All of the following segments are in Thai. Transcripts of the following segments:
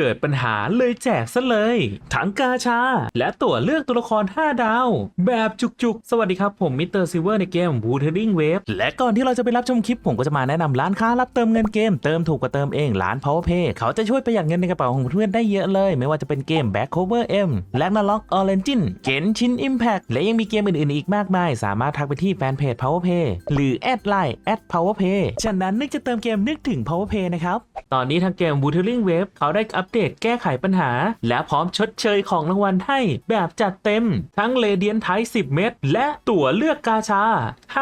เกิดปัญหาเลยแจกซะเลย ทั้งกาชา และตั๋วเลือกตัวละคร 5 ดาว แบบจุกๆ สวัสดีครับ ผมมิสเตอร์ซิเวอร์ในเกม Wuthering Wave และก่อนที่เราจะไปรับชมคลิปผมก็จะมาแนะนำร้านค้ารับเติมเงินเกม เติมถูกกว่าเติมเองร้าน PowerPay เขาจะช่วยประหยัดเงินในกระเป๋าของเพื่อนได้เยอะเลย ไม่ว่าจะเป็นเกม Back Cover M Ragnarok Origin Genshin Impact และยังมีเกมอื่นๆอีกมากมาย สามารถทักไปที่แฟนเพจ PowerPay หรือแอดไลน์ @PowerPay ฉะนั้นนึกจะเติมเกมนึกถึง PowerPay นะครับตอนนี้ทางเกม Wuthering Wave เขาได้อัปเดตแก้ไขปัญหา และพร้อมชดเชยของรางวัลให้แบบจัดเต็ม ทั้งเลเดียนไท10 เม็ดและตั๋วเลือกกาชา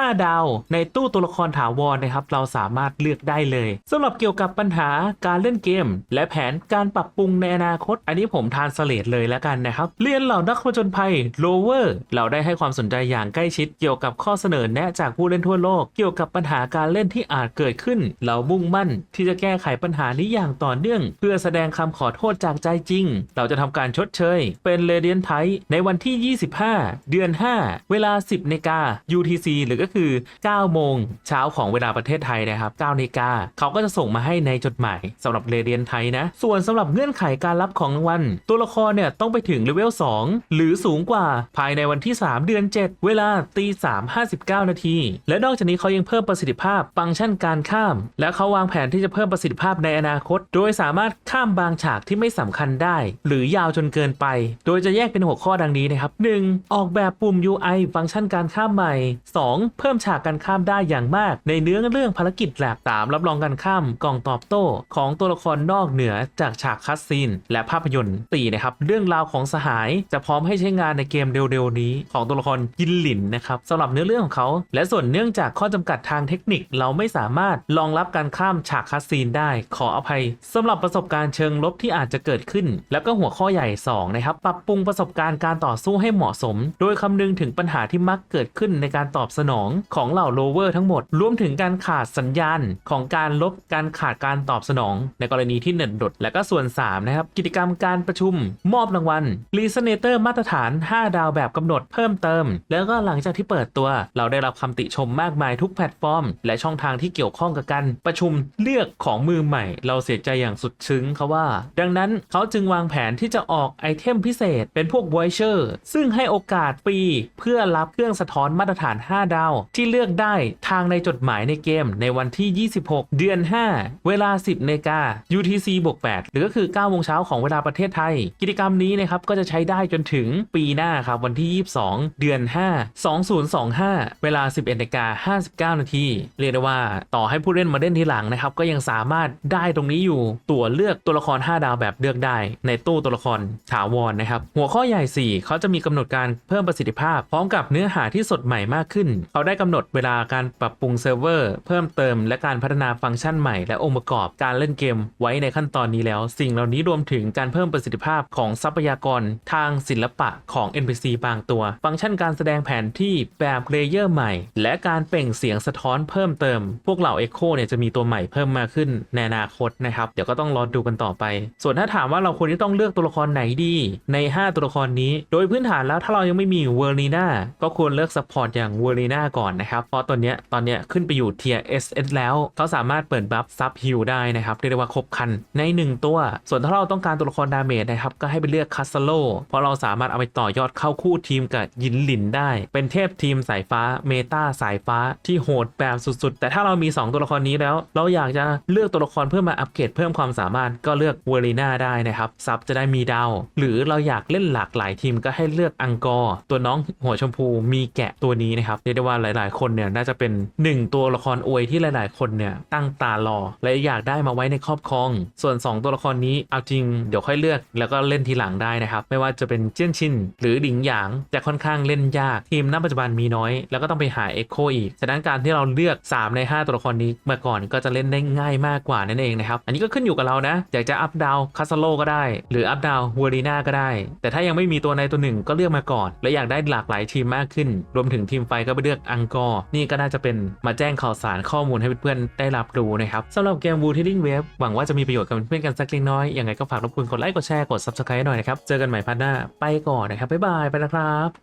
5 ดาว ในตู้ตัวละครถาวรนะครับ เราสามารถเลือกได้เลยสำหรับเกี่ยวกับปัญหาการเล่นเกม และแผนการปรับปรุงในอนาคต อันนี้ผมทานสเลดเลยแล้วกันนะครับเรียนเหล่านักผจญภัยโลเวอร์เราได้ให้ความสนใจอย่างใกล้ชิด เกี่ยวกับข้อเสนอแนะจากผู้เล่นทั่วโลก เกี่ยวกับปัญหาการเล่นที่อาจเกิดขึ้น เรามุ่งมั่นที่จะแก้ไขปัญหานี้อย่างต่อเนื่อง เพื่อแสดงคำขอโทษจากใจจริง เราจะทำการชดเชย เป็นเรเดียนไทในวันที่ 25 เดือน 5 เวลา 10นาฬิกา UTC หรือก็็คือ 9 โมงเช้าของเวลาประเทศไทยนะครับ9นาฬิกาเขาก็จะส่งมาให้ในจดหมายสำหรับเรเดียนไทยนะ ส่วนสำหรับเงื่อนไขการรับของรางวัลตัวละครเนี่ยต้องไปถึงเลเวล 2 หรือสูงกว่าภายในวันที่ 3 เดือน 7 เวลาตี3 59 นาที และนอกจากนี้เขายังเพิ่มประสิทธิภาพฟังก์ชันการข้าม และเขาวางแผนที่จะเพิ่มประสิทธิภาพในอนาคต โดยสามารถข้ามบางฉากที่ไม่สำคัญได้ หรือยาวจนเกินไป โดยจะแยกเป็นหัวข้อดังนี้นะครับ 1. ออกแบบปุ่ม UI ฟังก์ชันการข้ามใหม่ 2. เพิ่มฉากการข้ามได้อย่างมาก ในเนื้อเรื่องภารกิจหลัก 3. รับรองการข้ามกล่องตอบโต้ ของตัวละครนอกเหนือจากฉากคัสซีนและภาพยนตร์ 4. นะครับเรื่องราวของสหาย จะพร้อมให้ใช้งานในเกมเร็วๆนี้ ของตัวละครยินหลินนะครับสำหรับเนื้อเรื่องของเขา และส่วนเนื่องจากข้อจำกัดทางเทคนิคเราไม่สามารถรองรับการข้ามฉากคัสซีนได้ ขออภัยสำหรับประสบการณ์เชิงลบที่อาจจะเกิดขึ้น แล้วก็หัวข้อใหญ่2นะครับปรับปรุงประสบการณ์การต่อสู้ให้เหมาะสม โดยคำนึงถึงปัญหาที่มักเกิดขึ้นในการตอบสนองของเหล่าโลเวอร์ทั้งหมด รวมถึงการขาดสัญญาณของการลบการขาดการตอบสนอง ในกรณีที่เน็ตหลุดและก็ส่วน 3 นะครับ กิจกรรมการประชุม มอบรางวัลรีเซเนเตอร์มาตรฐาน 5 ดาวแบบกำหนดเพิ่มเติม แล้วก็หลังจากที่เปิดตัว เราได้รับคำติชมมากมายทุกแพลตฟอร์ม และช่องทางที่เกี่ยวข้องกับการประชุมเลือกของมือใหม่ เราเสียใจอย่างสุดซึ้งเขาว่า ดังนั้นเขาจึงวางแผนที่จะออกไอเทมพิเศษ เป็นพวก v o i c e r ซึ่งให้โอกาสฟรีเพื่อรับเครื่องสะท้อนมาตรฐาน 5 ดาวที่เลือกได้ทางในจดหมายในเกมในวันที่ 26 เดือน 5 เวลา 10นกา UTC บวก8หรือก็คือ9โมงเช้าของเวลาประเทศไทย กิจกรรมนี้นะครับก็จะใช้ได้จนถึงปีหน้าครับวันที่ 22 เดือน 5 2025 เวลา 11นกา59 นาที เรียกได้ว่าต่อให้ผู้เล่นมาเล่นทีหลังนะครับก็ยังสามารถได้ตรงนี้อยู่ตัวเลือกตัวละคร 5 ดาวแบบเลือกได้ ในตู้ตัวละครถาวรนะครับหัวข้อใหญ่ 4 เขาจะมีกำหนดการเพิ่มประสิทธิภาพ พร้อมกับเนื้อหาที่สดใหม่มากขึ้นเขาได้กำหนดเวลาการปรับปรุงเซิร์ฟเวอร์เพิ่มเติมและการพัฒนาฟังก์ชันใหม่และองค์ประกอบการเล่นเกมไว้ในขั้นตอนนี้แล้ว สิ่งเหล่านี้รวมถึงการเพิ่มประสิทธิภาพของทรัพยากรทางศิลปะของ NPC บางตัว ฟังก์ชันการแสดงแผนที่แบบเลเยอร์ใหม่ และการเปล่งเสียงสะท้อนเพิ่มเติม พวกเหล่า Echo เนี่ยจะมีตัวใหม่เพิ่มมาขึ้นในอนาคตนะครับเดี๋ยวก็ต้องรอดูกันต่อไป ส่วนถ้าถามว่าเราควรที่ต้องเลือกตัวละครไหนดี ใน 5 ตัวละครนี้ โดยพื้นฐานแล้วถ้าเรายังไม่มีเวอร์ลีนาก็ควรเลือกซัพพอร์ตอย่างเวอร์ลีนาก่อนนะครับ เพราะตอนเนี้ยตอนเนี้ยขึ้นไปอยู่เทีย SS แล้ว เขาสามารถเปิดบัฟซับฮิลได้นะครับเรียกได้ว่าครบคันใน 1 ตัว ส่วนถ้าเราต้องการตัวละครดาเมจนะครับ ก็ให้ไปเลือกคัสโลเพราะเราสามารถเอาไปต่อยอดเข้าคู่ทีมกับยินหลินได้ เป็นเทพทีมสายฟ้าเมตาสายฟ้าที่โหดแบบสุดๆ แต่ถ้าเรามี 2 ตัวละครนี้แล้ว เราอยากจะเลือกตัวละครเพื่อมาอัปเกรดเพิ่มความสามารถก็เลือกเวอร์ลีนาได้นะครับซับจะได้มีดาว หรือเราอยากเล่นหลากหลายทีมก็ให้เลือกอังกอร์ตัวน้องหัวชมพูมีแกะตัวนี้นะครับเรียกได้ว่าหลาย ๆ คนเนี่ยน่าจะเป็นหนึ่งตัวละครอวยที่หลาย ๆ คนเนี่ยตั้งตารอและอยากได้มาไว้ในครอบครอง ส่วน 2 ตัวละครนี้เอาจริงเดี๋ยวค่อยเลือกแล้วก็เล่นทีหลังได้นะครับ ไม่ว่าจะเป็นเจี้ยนชินหรือหลิงหยางจะค่อนข้างเล่นยากทีมณปัจจุบันมีน้อย แล้วก็ต้องไปหาเอ็กโคอีกฉะนั้นการที่เราเลือก 3 ใน 5 ตัวละครนี้มาก่อนก็จะเล่นได้ง่ายมากกว่านั่นเองนะครับอันนี้ก็ขึ้นอยู่กับเรานะอยากจะอัพดาวคาสโลก็ได้ หรืออัพดาววอรีนาก็ได้ แต่ถ้ายังไม่มีตัวในตัวหนึ่งก็เลือกมาก่อน และอยากได้หลากหลายทีมมากขึ้น รวมถึงทีมไฟก็ไปเลือกอังกอร์นี่ก็น่าจะเป็นมาแจ้งข่าวสารข้อมูลให้เพื่อนๆได้รับรู้นะครับสำหรับเกม w o o t i n g Wave หวังว่าจะมีประโยชน์กับเพื่อนกันสักเล็กน้อยยังไงก็ฝากรบกวนกดไลค์กดแชร์กด Subscribe หน่อยนะครับเจอกันใหม่พัฒหน้าไปก่อนนะครับบ๊ายบายไปแล้วครับ